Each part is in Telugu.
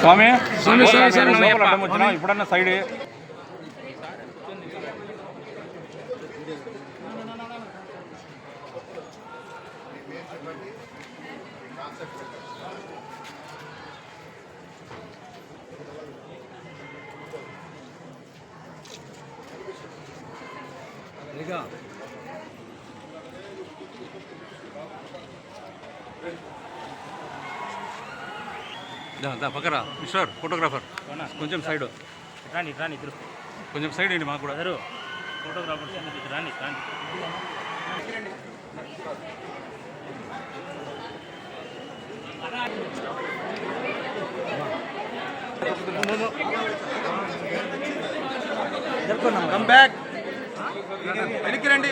స్వామి స్వామి, స్వామి, స్వామి, లోపల సైడ్ పక్కరా మిస్టర్ ఫోటోగ్రాఫర్. కొంచెం సైడ్. రాని రాని ఇద్దరు. కొంచెం సైడ్ అండి మాకు కూడా. అందరూ ఫోటోగ్రాఫర్స్ ఇద్దరు రాని రాని కమ్ బ్యాక్ వెనక్కి రండి.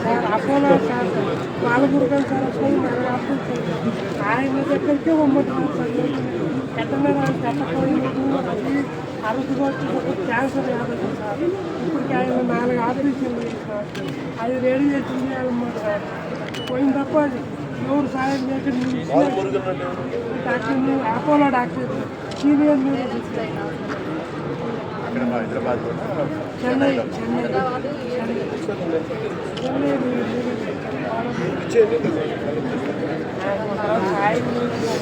sir Apollo sir Balamurugan sir Apollo నాకు అప్పుడు ఆయన దగ్గరికే పంపట్లేదు సార్ కట్టనరాని పెట్టకపోయినప్పుడు అరుదుగా వచ్చి క్యాన్సర్ వ్యాధి సార్ ఇప్పటికి ఆయన నాలుగు ఆపరేషన్లు సార్ అది రేడియేషన్ చేయాలన్నమాట సార్ పోయిన తప్ప అది ఎవరు సాయం చేయక doctor Apollo doctor senior Chennai Chennai Chennai మీరెందుకు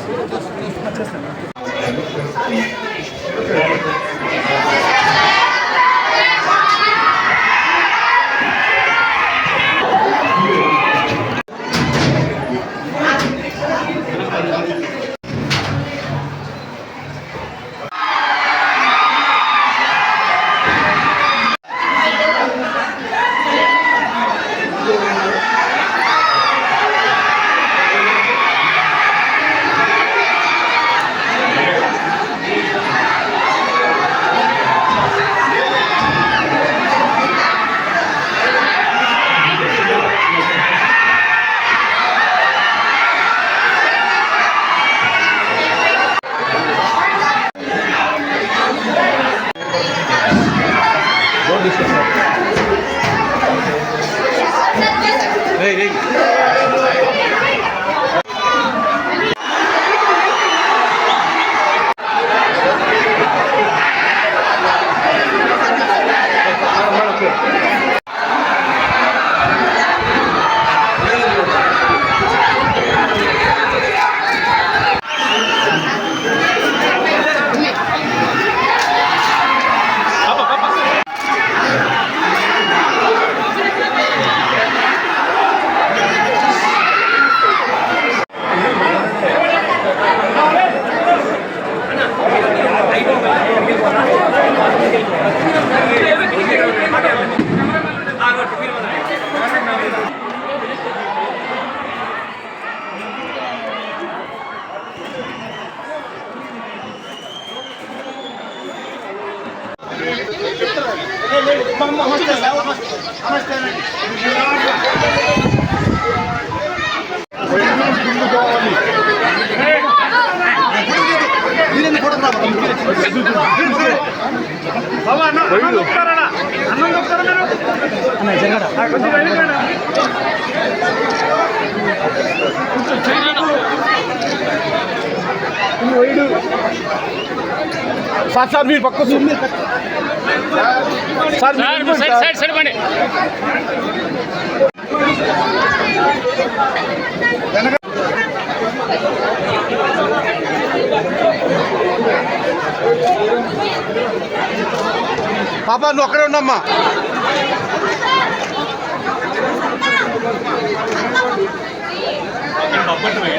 ఫోటోగ్రాఫర్ సార్ సార్ పక్క సార్ సార్ పాప నువ్వు అక్కడే ఉండమ్మా. అయిపోయి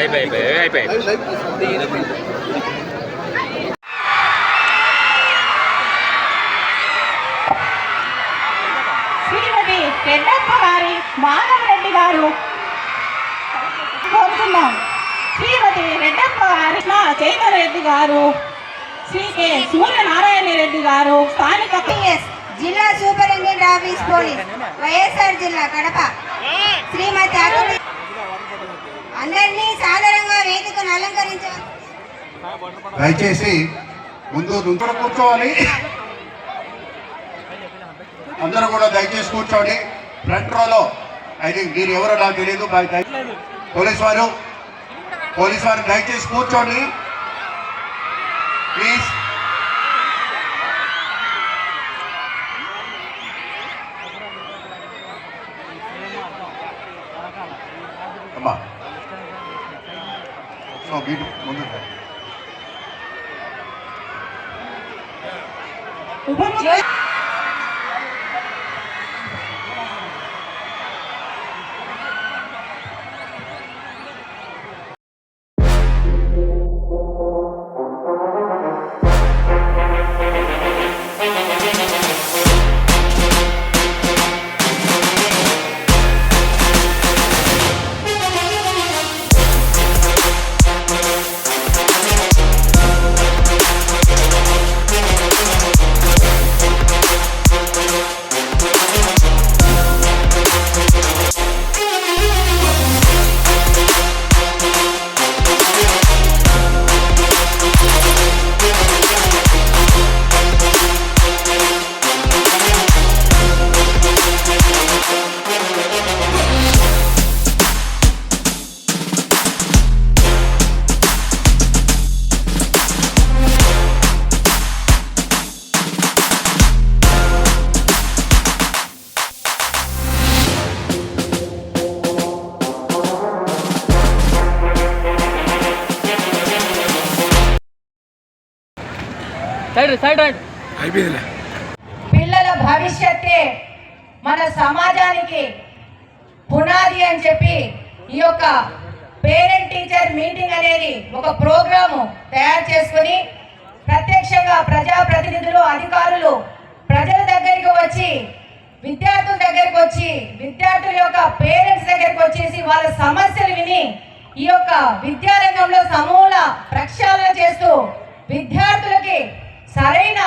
అయిపోయి అయిపోయి శ్రీమతి రెడ్డప్ప గారి మాధవరెడ్డి గారు కోరుతున్నాం. శ్రీమతి రెడ్డప్ప గారి మా చైతన్య రెడ్డి గారు శ్రీ కె సూర్యనారాయణ రెడ్డి గారు స్థానిక పిఎస్ జిల్లా సూపరింటెండెంట్ ఆఫీస్ పోలీస్ వైఎస్ఆర్ జిల్లా కడప. శ్రీమతి అరుణ అందరినీ సాధారణంగా వేదికను అలంకరించారు దయచేసి ముందు నుంచో కూర్చోవాలి. అందరూ కూడా దయచేసి కూర్చోండి. ఫ్రంట్ రోలో ఐ థింక్ మీరు ఎవరో నాకు తెలియదు బాయ్ పోలీస్ వారు పోలీస్ వారు దయచేసి కూర్చోండి. ప్లీజ్ సో మీరు ముందు పిల్లల భవిష్యత్తే మన సమాజానికి పునాది అని చెప్పి ఈ యొక్క పేరెంట్ టీచర్ మీటింగ్ అనేది ఒక ప్రోగ్రాము తయారు చేసుకుని ప్రత్యక్షంగా ప్రజాప్రతినిధులు అధికారులు ప్రజల దగ్గరికి వచ్చి విద్యార్థుల దగ్గరికి వచ్చి విద్యార్థుల యొక్క పేరెంట్స్ దగ్గరికి వచ్చేసి వాళ్ళ సమస్యలు విని ఈ యొక్క విద్యారంగంలో సమూల ప్రక్షాళన చేస్తూ విద్యార్థులకి సరైన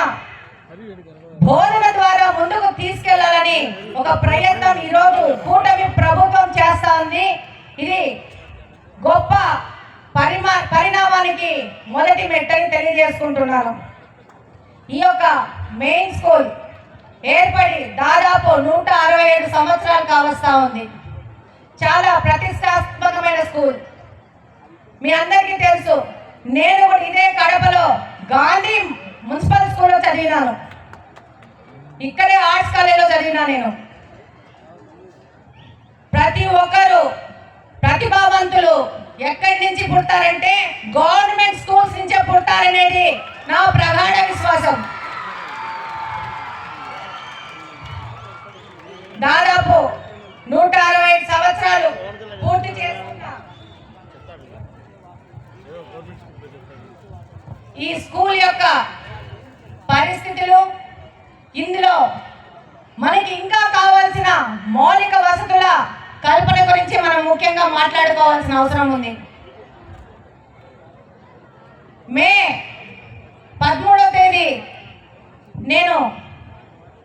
బోధన ద్వారా ముందుకు తీసుకెళ్ళాలని ఒక ప్రయత్నం ఈరోజు కూటమి ప్రభుత్వం చేస్తా ఉంది. ఇది గొప్ప పరిమా పరిణామానికి మొదటి మెట్టని తెలియజేసుకుంటున్నాను. ఈ యొక్క మెయిన్ స్కూల్ ఏర్పడి దాదాపు నూట అరవై ఏడు సంవత్సరాలు కావస్తా ఉంది. చాలా ప్రతిష్టాత్మకమైన స్కూల్. మీ అందరికీ తెలుసు నేను కూడా ఇదే కడపలో గాంధీ మున్సిపల్ స్కూల్లో చదివినాను. ఇక్కడే ఆర్ట్స్ కాలేజీలో చదివినా నేను. ప్రతి ఒక్కరు ప్రతిభావంతులు ఎక్కడి నుంచి పుడతారంటే గవర్నమెంట్ స్కూల్స్ నుంచే పుడతారనేది నా ప్రగాఢ విశ్వాసం. దాదాపు నూట అరవై ఐదు సంవత్సరాలు పూర్తి చేసుకున్నా. ఈ స్కూల్ యొక్క పరిస్థితులు ఇందులో మనకి ఇంకా కావాల్సిన మౌలిక వసతుల కల్పన గురించి మనం ముఖ్యంగా మాట్లాడుకోవాల్సిన అవసరం ఉంది. మే పదమూడవ తేదీ నేను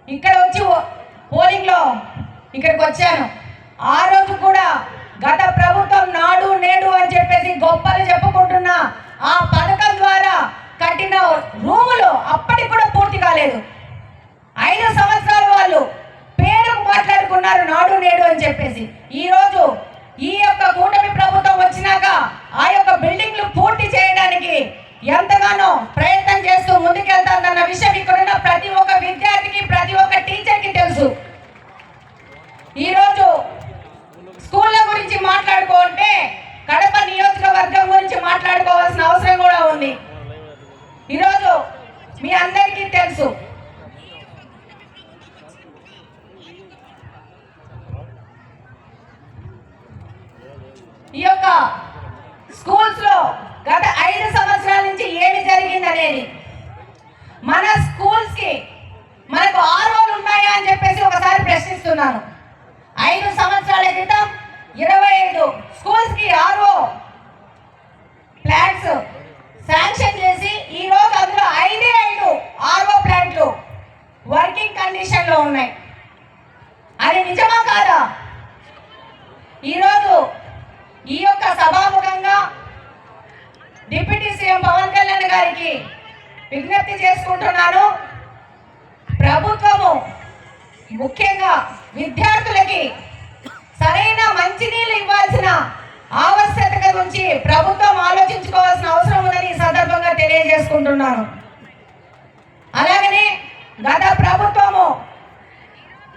ఇక్కడ వచ్చి పోలింగ్లో ఇక్కడికి వచ్చాను. ఆ రోజు కూడా గత ప్రభుత్వం నాడు నేడు అని చెప్పేసి గొప్పలు చెప్పుకుంటున్న ఆ పథకం ద్వారా కట్టిన రూములు అప్పటికి కూడా పూర్తి కాలేదు. ఐదు సంవత్సరాల వాళ్ళు పేరుకు మాట్లాడుకున్నారు నాడు నేడు అని చెప్పేసి. ఈరోజు ఈ యొక్క కూటమి ప్రభుత్వం వచ్చినాక ఆ యొక్క బిల్డింగ్లు పూర్తి చేయడానికి ఎంతగానో ప్రయత్నం చేస్తూ ముందుకెళ్తానన్న విషయం ఇక్కడున్న ప్రతి ఒక్క విద్యార్థికి ప్రతి ఒక్క టీచర్కి తెలుసు. ఈరోజు స్కూళ్ళ గురించి మాట్లాడుకుంటే కడప నియోజకవర్గం గురించి మాట్లాడుకోవాల్సిన అవసరం కూడా ఉంది. ఈరోజు మీ అందరికీ తెలుసు. ఈ యొక్క స్కూల్స్లో గత ఐదు సంవత్సరాల నుంచి ఏమి జరిగింది అనేది. మన స్కూల్స్కి మనకు ఆర్ఓలు ఉన్నాయా అని చెప్పేసి ఒకసారి ప్రశ్నిస్తున్నాను. ఐదు సంవత్సరాల క్రితం ఇరవై ఐదు స్కూల్స్కి ఆర్ఓ ప్లాన్స్ శాంక్షన్ చేసి ఈ రోజు అందులో ఐదే ఐదు ఆర్ఓ ప్లాంట్లు వర్కింగ్ కండిషన్లో ఉన్నాయి. అది నిజమా కాదా? ఈరోజు ఈ యొక్క సభాముఖంగా డిప్యూటీ సీఎం పవన్ కళ్యాణ్ గారికి విజ్ఞప్తి చేసుకుంటున్నాను. ప్రభుత్వము ముఖ్యంగా విద్యార్థులకి సరైన మంచినీళ్ళు ఇవ్వాల్సిన ఆవశ్యకత గురించి ప్రభుత్వం ఆలోచించుకోవాల్సిన అవసరం ఉందని ఈ సందర్భంగా తెలియజేసుకుంటున్నాను. అలాగనే గత ప్రభుత్వము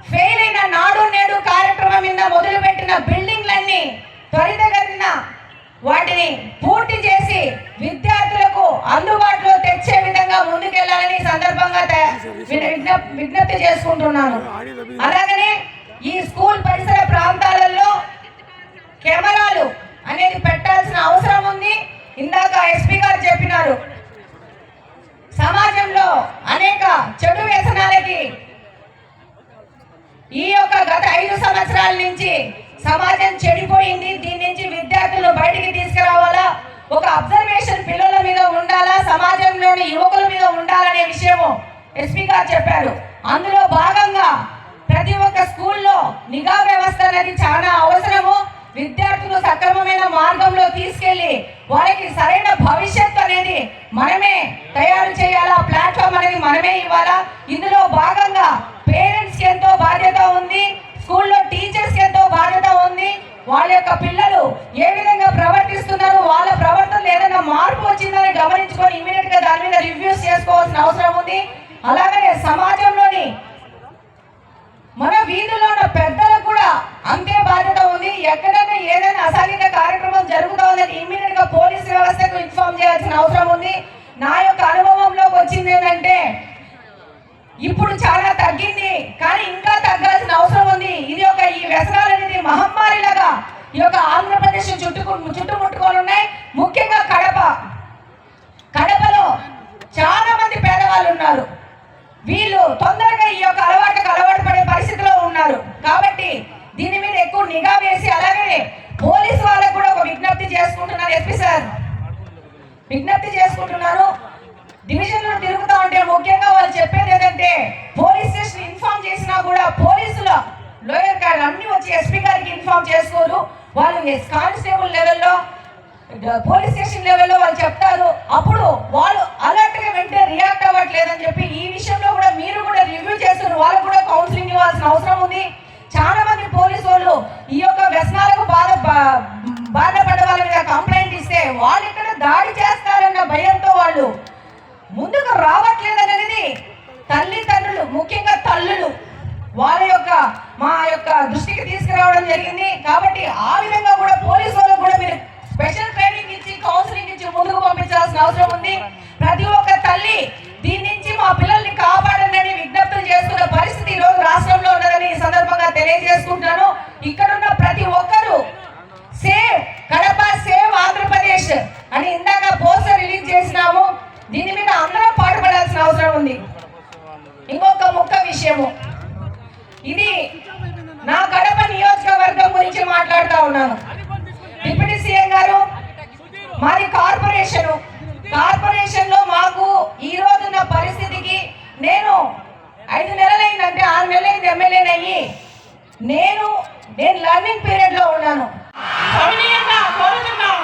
ఫెయిల్ అయిన నాడు నేడు కార్యక్రమం మీద మొదలుపెట్టిన బిల్డింగ్లన్నీ త్వరితగతిన వాటిని పూర్తి చేసి విద్యార్థులకు అందుబాటులో తెచ్చే విధంగా ముందుకెళ్ళాలని సందర్భంగా విజ్ఞప్- విజ్ఞప్తి చేసుకుంటున్నాను. అలాగనే ఈ స్కూల్ పరిసర ప్రాంతాలలో కెమెరాలు అనేది పెట్టాల్సిన అవసరం ఉంది. ఇందాక ఎస్పీ గారు చెప్పినారు చెడు వ్యసనాలకి. ఈ యొక్క గత ఐదు సంవత్సరాల నుంచి సమాజం చెడిపోయింది. దీని నుంచి విద్యార్థులను బయటికి తీసుకురావాలా? ఒక అబ్జర్వేషన్ పిల్లల మీద ఉండాలా? సమాజంలోని యువకుల మీద ఉండాలనే విషయము ఎస్పీ గారు చెప్పారు. అందులో భాగంగా ప్రతి ఒక్క స్కూల్లో నిఘా వ్యవస్థ అనేది చాలా అవసరము. విద్యార్థులు సక్రమమైన మార్గంలో తీసుకెళ్ళి వాళ్ళకి సరైన భవిష్యత్ అనేది మనమే తయారు చేయాలా? ప్లాట్ఫామ్ అనేది మనమే ఇవ్వాలా? ఇందులో భాగంగా పేరెంట్స్కి ఎంతో బాధ్యత ఉంది స్కూల్లో టీచర్స్కి ఎంతో బాధ్యత ఉంది. వాళ్ళ యొక్క పిల్లలు ఏ విధంగా ప్రవర్తిస్తున్నారు? వాళ్ళ ప్రవర్తనలో ఏదైనా మార్పు వచ్చిందని గమనించుకొని ఇమీడియట్గా దాని మీద రివ్యూస్ చేసుకోవాల్సిన అవసరం ఉంది అలాగనే సమాజంలోని మన వీధిలో ఉన్న పెద్దలకు కూడా అంతే బాధ్యత ఉంది ఎక్కడైనా ఏదైనా అసాంఘిక కార్యక్రమం జరుగుతోందని ఇమ్మీడియట్గా పోలీస్ వ్యవస్థకు ఇన్ఫార్మ్ చేయాల్సిన అవసరం ఉంది నా యొక్క అనుభవంలోకి వచ్చింది ఏంటంటే ఇప్పుడు చాలా తగ్గింది కానీ ఇంకా తగ్గాల్సిన అవసరం ఉంది ఇది ఒక ఈ వ్యసనాలు అనేది మహమ్మారిలాగా ఈ యొక్క ఆంధ్రప్రదేశ్ చుట్టుకు చుట్టుముట్టుకొని ఉన్నాయి ముఖ్యంగా కడప కడపలో చాలా మంది పేదవాళ్ళు ఉన్నారు వీళ్ళు తొందరగా ఈ యొక్క అలవాటుకు అలవాటు పడే పరిస్థితిలో ఉన్నారు కాబట్టి దీని మీద ఎక్కువ నిఘా వేసి అలాగే పోలీసు వాళ్ళకు కూడా ఒక విజ్ఞప్తి చేసుకుంటున్నారు ఎస్పీ సార్ విజ్ఞప్తి చేసుకుంటున్నారు. డివిజన్లు తిరుగుతూ తిరుగుతా ఉంటే ముఖ్యంగా వాళ్ళు చెప్పేది ఏదంటే పోలీస్ స్టేషన్ ఇన్ఫార్మ్ చేసినా కూడా పోలీసుల లోయర్ గారు అన్ని వచ్చి ఎస్పీ గారికి ఇన్ఫార్మ్ చేసుకోరు. వాళ్ళు కానిస్టేబుల్ లెవెల్లో పోలీస్ స్టేషన్ లెవెల్లో వాళ్ళు చెప్తారు. అప్పుడు వాళ్ళు అలర్ట్గా వెంటనే రియాక్ట్ అవ్వట్లేదని చెప్పి ఈ విషయంలో కూడా మీరు కూడా రివ్యూ చేస్తారు వాళ్ళకు కూడా కౌన్సిలింగ్ ఇవ్వాల్సిన అవసరం ఉంది. చాలా మంది పోలీసు వాళ్ళు ఈ యొక్క వ్యసనాలకు బాధ బా- బాధపడ్డ వాళ్ళ మీద కంప్లైంట్ ఇస్తే వాళ్ళు ఇక్కడ దాడి చేస్తారన్న భయంతో వాళ్ళు ముందుకు రావట్లేదనేది తల్లిదండ్రులు ముఖ్యంగా తల్లులు వాళ్ళ యొక్క మా యొక్క దృష్టికి తీసుకురావడం జరిగింది. కాబట్టి ఆ విధంగా కూడా పోలీసు వాళ్ళకు కూడా మీరు స్పెషల్ ట్రైనింగ్ ఇచ్చి కౌన్సిలింగ్ ఇచ్చి ముందుకు పంపించాల్సిన అవసరం ఉంది. ప్రతి ఒక్క తల్లి దీని నుంచి మా పిల్లల్ని కాపాడండి అని విజ్ఞప్తులు చేస్తున్న పరిస్థితి ఈరోజు రాష్ట్రంలో ఉన్నదని ఈ సందర్భంగా తెలియజేసుకుంటున్నాను. ఇక్కడ ఉన్న ప్రతి ఒక్కరూ సేవ్ కడప సేవ్ ఆంధ్రప్రదేశ్ అని ఇందాక పోస్టర్ రిలీజ్ చేసినాము. దీని మీద అందరం పాటుపడాల్సిన అవసరం ఉంది. ఇంకొక ముఖ్య విషయము. ఇది నా కడప నియోజకవర్గం గురించి మాట్లాడుతూ ఉన్నాను. డిప్యూటీ సీఎం గారు మాది కార్పొరేషన్. కార్పొరేషన్లో మాకు ఈ రోజున్న పరిస్థితికి నేను ఐదు నెలలైందంటే ఆరు నెలలైంది ఎమ్మెల్యేనయ్యి. నేను నేను లర్నింగ్ పీరియడ్లో ఉన్నాను. సవినీయంగా కోరుతున్నాం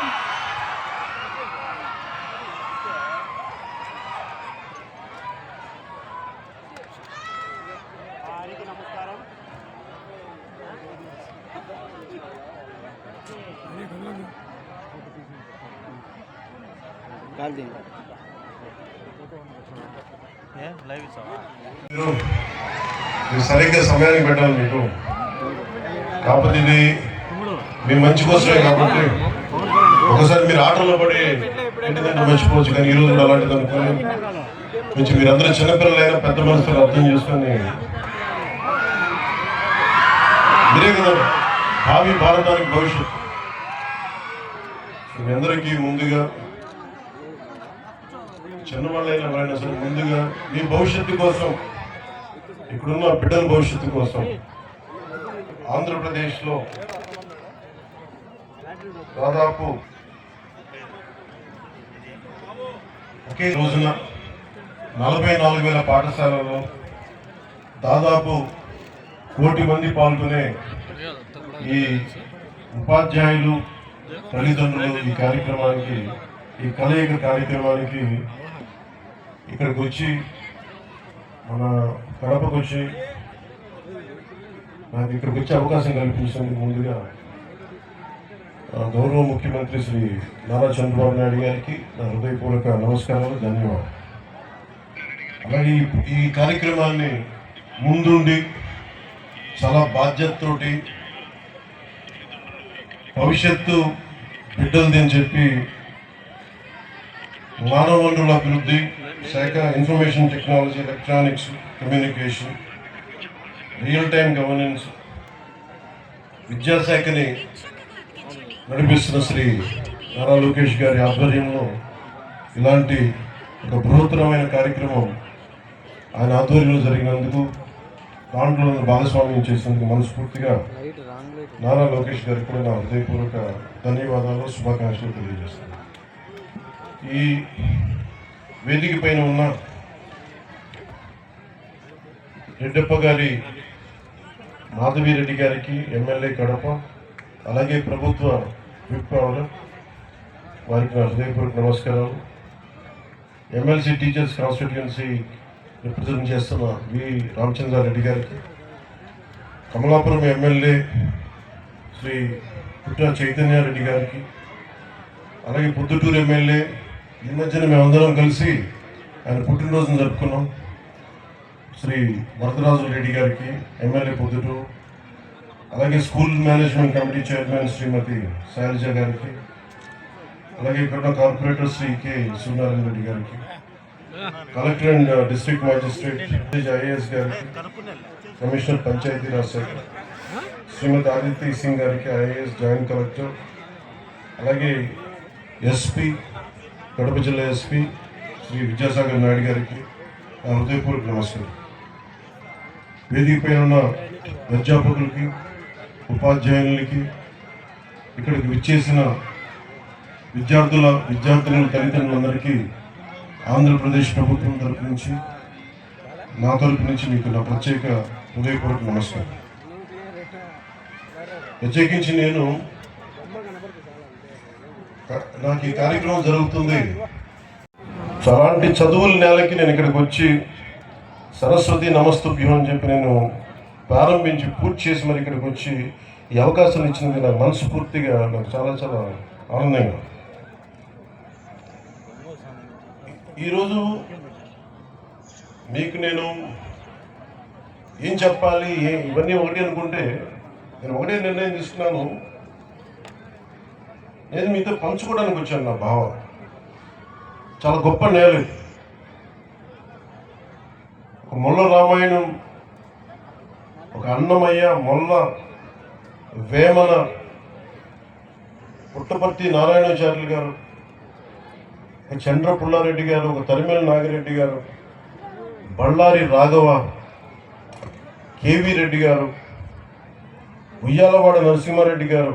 మీరు మీరు సరిగ్గా సమయానికి పెట్టాలి మీకు కాకపోతే ఇది మీ మంచి కోసమే కాబట్టి ఒకసారి మీరు ఆటల్లో పడి ఎందుకంటే మర్చిపోవచ్చు కానీ ఈ రోజు అలాంటిది అనుకోని కొంచెం మీరందరూ చిన్నపిల్లలైనా పెద్ద మనుషులు అర్థం చేసుకొని మీరే కదా భావి భారతానికి భవిష్యత్తు. మీ అందరికీ ముందుగా చిన్నవాళ్ళైన ఎవరైనా సరే ముందుగా మీ భవిష్యత్తు కోసం ఇక్కడున్న బిడ్డల భవిష్యత్తు కోసం ఆంధ్రప్రదేశ్లో దాదాపు ఒకే రోజున నలభై నాలుగు వేల పాఠశాలలో దాదాపు కోటి మంది పాల్గొనే ఈ ఉపాధ్యాయులు తల్లిదండ్రులు ఈ కార్యక్రమానికి ఈ కలయిక కార్యక్రమానికి ఇక్కడికి వచ్చి మన కడపకు వచ్చి నాకు ఇక్కడికి వచ్చే అవకాశం కల్పించినందుకు ముందుగా గౌరవ ముఖ్యమంత్రి శ్రీ నారా చంద్రబాబు నాయుడు గారికి నా హృదయపూర్వక నమస్కారాలు ధన్యవాదాలు. అలాగే ఈ- కార్యక్రమాన్ని ముందుండి చాలా బాధ్యతతోటి భవిష్యత్తు బిడ్డలది అని చెప్పి మానవ వనరుల అభివృద్ధి శాఖ information technology electronics communication real time governance విద్యాశాఖని నడిపిస్తున్న శ్రీ నారా లోకేష్ గారి ఆధ్వర్యంలో ఇలాంటి ఒక బృహత్తరమైన కార్యక్రమం ఆయన ఆధ్వర్యంలో జరిగినందుకు దాంట్లో భాగస్వామ్యం చేసినందుకు మనస్ఫూర్తిగా నారా లోకేష్ గారికి కూడా నా హృదయపూర్వక ధన్యవాదాలు శుభాకాంక్షలు తెలియజేస్తున్నాను. ఈ వేదిక పైన ఉన్న రెడ్డప్ప గారి మాధవిరెడ్డి గారికి ఎమ్మెల్యే కడప అలాగే ప్రభుత్వ విప్ వారికి నా హృదయపూర్వక నమస్కారాలు. ఎమ్మెల్సీ టీచర్స్ కాన్స్టిట్యుయెన్సీ రిప్రజెంట్ చేస్తున్న వి. రామచంద్రారెడ్డి గారికి కమలాపురం ఎమ్మెల్యే శ్రీ పుట్ట చైతన్యారెడ్డి గారికి అలాగే పొద్దుటూరు ఎమ్మెల్యే ఈ మధ్యన మేమందరం కలిసి ఆయన పుట్టినరోజును జరుపుకున్నాం. శ్రీ వరదరాజు రెడ్డి గారికి ఎమ్మెల్యే పొద్దుటూరు అలాగే school management committee chairman Shrimati Shailaja గారికి అలాగే ఇక్కడ ఉన్న కార్పొరేటర్ శ్రీ కె సూర్యనారాయణ రెడ్డి గారికి collector and district magistrate IAS గారికి కమిషనర్ పంచాయతీరాజ్ శాఖ శ్రీమతి ఆదిత్య సింగ్ గారికి ఐఏఎస్ జాయింట్ కలెక్టర్ అలాగే ఎస్పీ కడప జిల్లా ఎస్పీ శ్రీ విద్యాసాగర్ నాయుడు గారికి హృదయపూర్వక నమస్కారం. వేదికపై ఉన్న అధ్యాపకులకి ఉపాధ్యాయులకి ఇక్కడికి విచ్చేసిన విద్యార్థుల విద్యార్థినుల తల్లిదండ్రులందరికీ ఆంధ్రప్రదేశ్ ప్రభుత్వం తరపు నుంచి నా తరపు నుంచి మీకు నా ప్రత్యేక హృదయపూర్వక నమస్కారం. ప్రత్యేకించి నేను నాకు ఈ కార్యక్రమం జరుగుతుంది. అలాంటి చదువుల నేలకి నేను ఇక్కడికి వచ్చి సరస్వతి నమస్తూ అని చెప్పి నేను ప్రారంభించి పూర్తి చేసి మరి ఇక్కడికి వచ్చి ఈ అవకాశం ఇచ్చినందుకు నాకు మనస్ఫూర్తిగా నాకు చాలా చాలా ఆనందంగా ఈరోజు మీకు నేను ఏం చెప్పాలి? ఏ ఇవన్నీ ఒకటి అనుకుంటే నేను ఒకటే నిర్ణయం తీసుకున్నాను. నేను మీతో పంచుకోవడానికి వచ్చాను నా భావ. చాలా గొప్ప నేల ఒక ముళ్ళ రామాయణం అన్నమయ్య మొల్ల వేమన పుట్టపర్తి నారాయణాచార్యులు గారు ఒక చంద్ర పుల్లారెడ్డి గారు ఒక తరిమేల నాగిరెడ్డి గారు బళ్ళారి రాఘవ కేవీ రెడ్డి గారు ఉయ్యాలవాడ నరసింహారెడ్డి గారు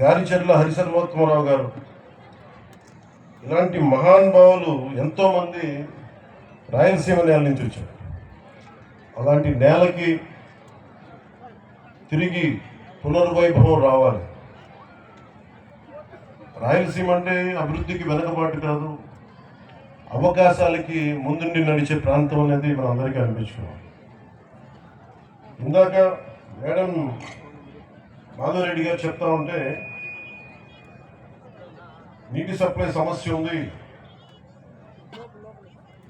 గారిచెర్ల హరిసర్వోత్తమరావు గారు. ఇలాంటి మహానుభావులు ఎంతోమంది రాయలసీమ నేల నుంచి వచ్చారు. అలాంటి నేలకి తిరిగి పునర్వైభవం రావాలి. రాయలసీమ అంటే అభివృద్ధికి వెనకబాటు కాదు. అవకాశాలకి ముందుండి నడిచే ప్రాంతం అనేది మన అందరికీ అనిపించుకున్నాం ఇందాక మేడం మాధవరెడ్డి గారు చెప్తా ఉంటే నీటి సప్లై సమస్య ఉంది.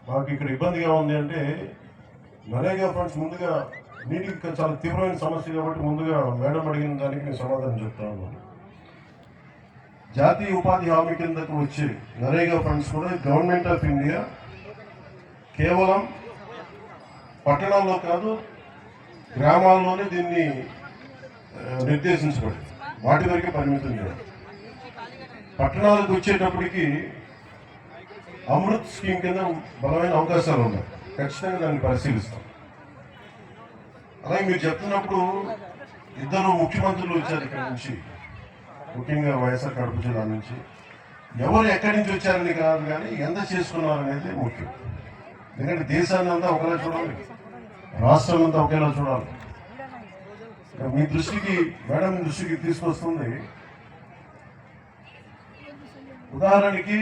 మాకు ఇక్కడ ఇబ్బందిగా ఉంది అంటే నరేగా ఫండ్స్ ముందుగా నీటికి చాలా తీవ్రమైన సమస్య కాబట్టి ముందుగా మేడం అడిగిన దానికి నేను సమాధానం చెప్తాను జాతీయ ఉపాధి హామీ కిందకు వచ్చే నరేగా ఫండ్స్ కూడా గవర్నమెంట్ ఆఫ్ ఇండియా కేవలం పట్టణాల్లో కాదు గ్రామాల్లోనే దీన్ని నిర్దేశించబడి వాటి వరకే పరిమితం చేయాలి పట్టణాలకు వచ్చేటప్పటికి అమృత్ స్కీమ్ కింద బలమైన అవకాశాలు ఉన్నాయి. ఖచ్చితంగా దాన్ని పరిశీలిస్తాం. అలాగే మీరు చెప్తున్నప్పుడు ఇద్దరు ముఖ్యమంత్రులు వచ్చారు ఇక్కడ నుంచి. ముఖ్యంగా వైఎస్ఆర్ కడప జిల్లా నుంచి. ఎవరు ఎక్కడి నుంచి వచ్చారని కాదు కానీ ఎంత చేసుకున్నారు అనేది ముఖ్యం. ఎందుకంటే దేశాన్ని అంతా ఒకేలా చూడాలి. రాష్ట్రం అంతా ఒకేలా చూడాలి. మీ దృష్టికి మేడం దృష్టికి తీసుకొస్తుంది. ఉదాహరణకి